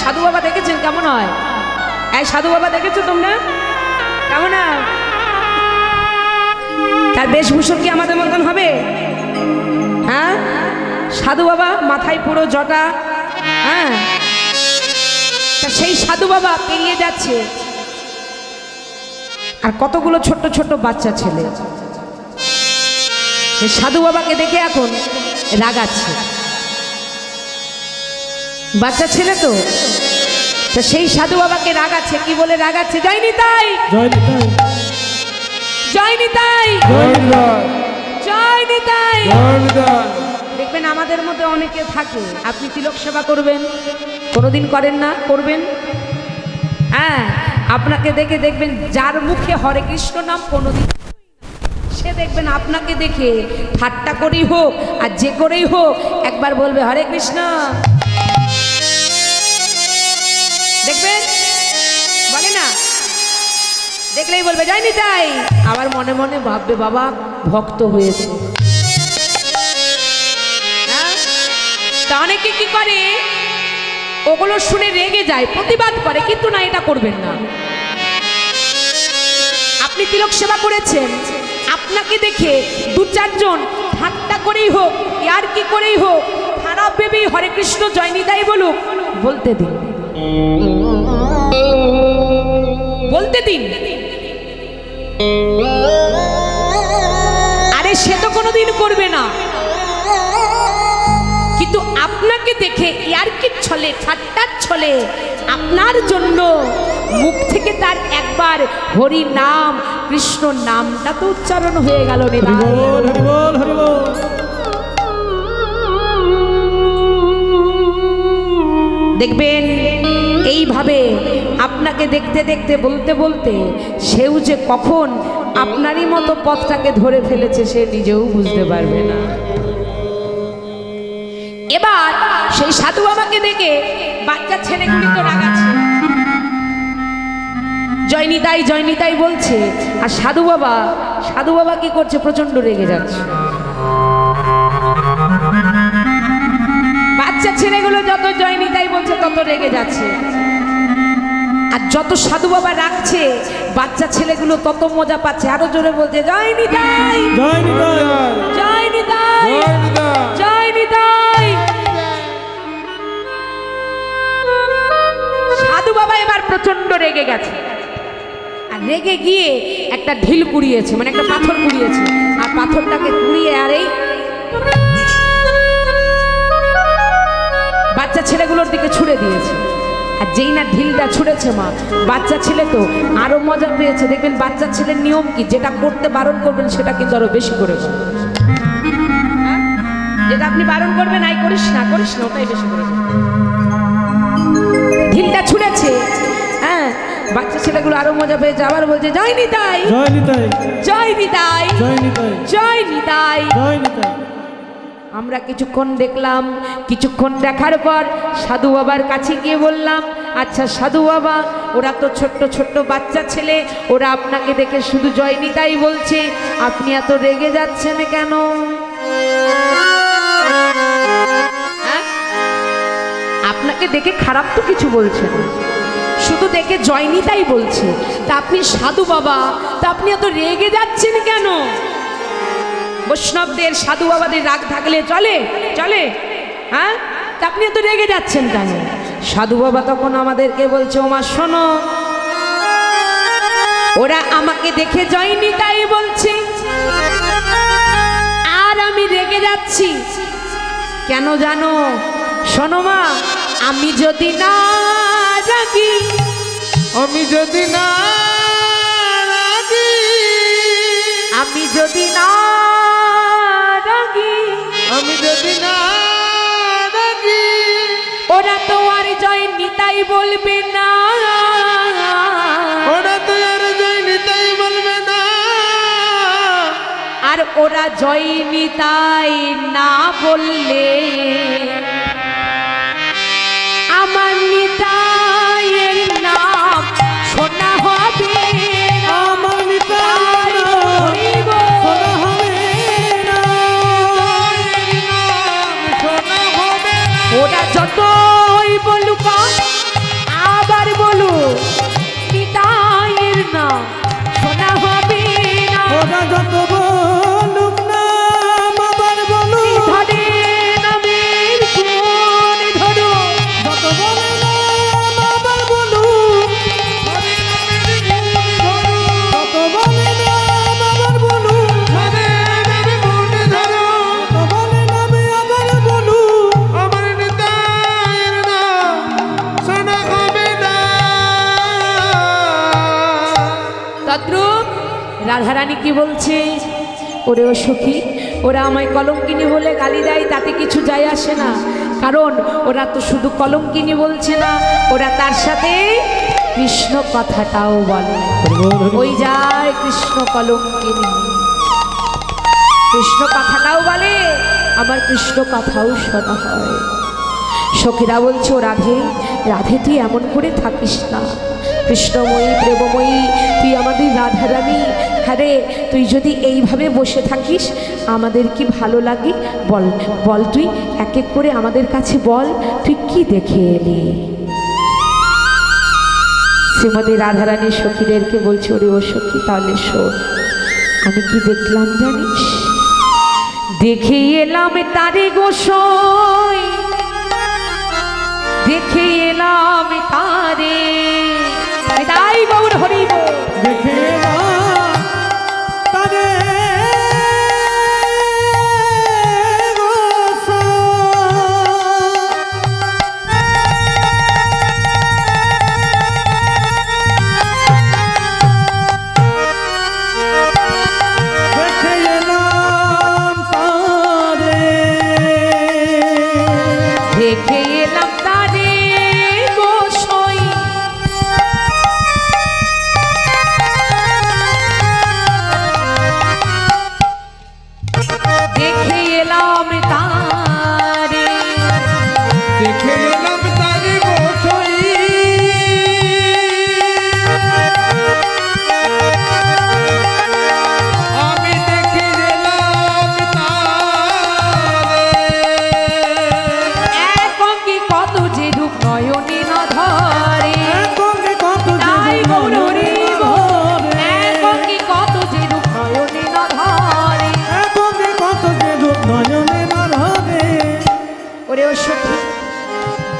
সাধু বাবা দেখেছেন? কেমন হয়? এই সাধু বাবা দেখেছ তোমরা? কেমন তার বেশভূষণ কি আমাদের মতন হবে? হ্যাঁ? সাধু বাবা মাথায় পুরো জটা হ্যাঁ? তা সেই সাধু বাবা পেরিয়ে যাচ্ছে। আর কতগুলো ছোট্ট ছোট্ট বাচ্চা ছেলে। সাধু বাবাকে দেখে এখন রাগাচ্ছে। বাচ্চা ছেলে তো? তা সেই সাধু বাবাকে রাগাচ্ছে কি বলে রাগাচ্ছে তাই! জয় নিতাই তাই! জয় নিতাই যায়নি তাই! জয় নিতাই দেখবেন আমাদের মধ্যে অনেকে থাকে আপনি তিলক সেবা করবেন কোনোদিন করেন না করবেন? হ্যাঁ আপনাকে দেখে দেখবেন যার মুখে হরে কৃষ্ণ নাম কোনোদিন সে দেখবেন আপনাকে দেখে ঠাট্টা করেই হোক আর যে করেই হোক একবার বলবে হরে কৃষ্ণ। দেখবেন বলে না। দেখলেই বলবে যায়নি তাই। আবার মনে মনে ভাববে, বাবা, ভক্ত হয়েছে। হ্যাঁ? তা অনেকে কি করে? ওগুলো শুনে রেগে যায়, প্রতিবাদ করে, কিন্তু না, এটা করবেন না। আপনি তিলক সেবা করেছেন, আপনাকে দেখে দু চারজন ঠাট্টা করেই হোক ইয়ার কি করেই হোক, খারাপ ভেবেই হরে কৃষ্ণ জয় নিতাই বলুক, বলতে দিন। বলতে দিন। আরে সে তো কোনোদিন করবে না। কিন্তু আপনাকে দেখে ইয়ারকির ছলে ঠাট্টার ছলে? আপনার জন্য মুখ থেকে তার একবার হরি নাম কৃষ্ণ নামটা তো উচ্চারণ হয়ে গেল দেখবেন এইভাবে আপনাকে দেখতে দেখতে, বলতে বলতে সেও যে কখন আপনারই মতো পথটাকে ধরে ফেলেছে সে নিজেও বুঝতে পারবে না। এবার সেই সাধু বাবাকে দেখে বাচ্চা ছেলেগুলি তো রাগাচ্ছে। জয়নিতাই জয়নিতাই বলছে, আর সাধু বাবা সাধু বাবা কি করছে? প্রচণ্ড রেগে যাচ্ছে। বাচ্চা ছেলেগুলো যত জয়নিতাই বলছে, তত রেগে যাচ্ছে। যত সাধু বাবা রাখছে বাচ্চা ছেলেগুলো তত মজা পাচ্ছে। আরও জোরে বলছে জয় নিতাই! জয় নিতাই! জয় নিতাই! জয় সাধু বাবা এবার প্রচণ্ড রেগে গেছে। আর রেগে গিয়ে একটা ঢিল কুড়িয়েছে মানে একটা পাথর কুড়িয়েছে। আর পাথরটাকে কুড়িয়ে আর এই বাচ্চা ছেলেগুলোর দিকে ছুড়ে দিয়েছে। আর যেই না ঢিলটা ছুঁড়েছে মা বাচ্চা ছেলে তো আরও মজা পেয়েছে। দেখবেন বাচ্চা ছেলের নিয়ম কি? যেটা করতে বারণ করবেন সেটা কিন্তু আরও বেশি করে হ্যাঁ? যেটা আপনি বারণ করবেন আই করিস না করিস না ওটাই বেশি করে ঢিলটা ছুঁড়েছে। হ্যাঁ? বাচ্চা ছেলেগুলো আরও মজা পেয়েছে। আবার বলছে জয় নিতাই জয় নিতাই জয় নিতাই জয় নিতাই জয় নিতাই জয় নিতাই আমরা কিছুক্ষণ দেখলাম, কিছুক্ষণ দেখার পর সাধু বাবার কাছে গিয়ে বললাম আচ্ছা সাধু বাবা, ওরা তো ছোট্ট ছোট্ট বাচ্চা ছেলে, ওরা আপনাকে দেখে শুধু জয় নিতাই বলছে, আপনি এত রেগে যাচ্ছেন কেন? হ্যাঁ? আপনাকে দেখে খারাপ তো কিছু বলছে না। শুধু দেখে জয়নিতাই বলছে। তা আপনি সাধু বাবা, তা আপনি এত রেগে যাচ্ছেন কেন? বৈষ্ণবদের সাধু বাবাদের রাগ থাকলে চলে চলে। হ্যাঁ? তা আপনি এত রেগে যাচ্ছেন কেন? সাধু বাবা তখন আমাদেরকে বলছে ওমা শোনো। ওরা আমাকে দেখে জয়নি তাই বলছে। আর আমি রেগে যাচ্ছি। কেন জানো? শোনো মা আমি যদি না রাগি আমি যদি না রাগি আমি যদি না ওরা তো আর জয় নিতাই বলবে না ওরা তো আর জয় নিতাই বলবে না আর ওরা জয় নিতাই না বললে। রাধারানী কি বলছে? ওরে ও সখী, ওরা আমায় কলঙ্কিনী বলে গালি দেয়, তাতে কিছু যায় আসে না। কারণ ওরা তো শুধু কলঙ্কিনী বলছে না, ওরা তার সাথে কৃষ্ণ কথাটাও বলে। ওই যায় কৃষ্ণ কলঙ্কিনী। কৃষ্ণ কথাটাও বলে আমার কৃষ্ণ কথাও শোনা হয়। সখীরা বলছো রাধে রাধে তুই এমন করে থাকিস না। কৃষ্ণময়ী, প্রেমময়ী, তুই আমাদের রাধারানী। হ্যাঁ তুই যদি এইভাবে বসে থাকিস, আমাদের কি ভালো লাগে? বল বল তুই, এক এক করে আমাদের কাছে বল, তুই কি দেখে এলি? শ্রীমতী রাধারানী সখীদেরকে বলছে, ওরে ও সখী, তাহলে শোন, আমি কি দেখলাম জানিস? দেখে এলাম তারে গোসই, দেখে এলাম তারে তাই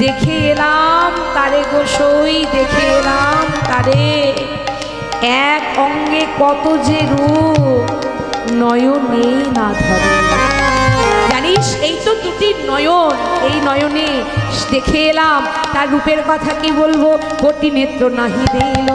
দেখে এলাম তারে গোসই দেখে এলাম তারে। এক অঙ্গে কত যে রূপ, নয়নে না ধরে। জানিস, এই তো দুটি নয়ন, এই নয়নে দেখে এলাম তার রূপের কথা কি বলব? কটি নেত্র নাহি দিল।